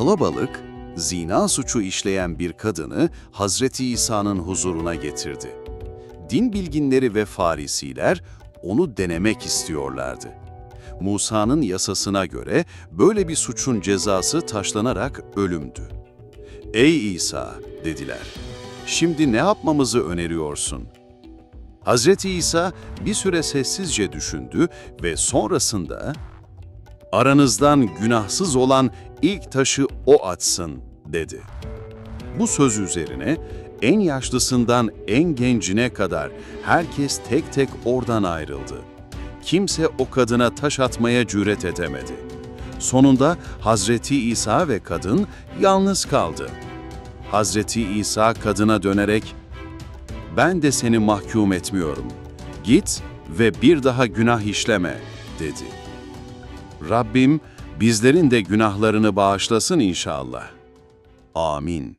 Kalabalık, zina suçu işleyen bir kadını Hazreti İsa'nın huzuruna getirdi. Din bilginleri ve farisiler onu denemek istiyorlardı. Musa'nın yasasına göre böyle bir suçun cezası taşlanarak ölümdü. Ey İsa, dediler. Şimdi ne yapmamızı öneriyorsun? Hazreti İsa bir süre sessizce düşündü ve sonrasında aranızdan günahsız olan ilk taşı o atsın dedi. Bu söz üzerine en yaşlısından en gencine kadar herkes tek tek oradan ayrıldı. Kimse o kadına taş atmaya cüret edemedi. Sonunda Hazreti İsa ve kadın yalnız kaldı. Hazreti İsa kadına dönerek, "Ben de seni mahkum etmiyorum. Git ve bir daha günah işleme." dedi. Rabbim bizlerin de günahlarını bağışlasın inşallah. Amin.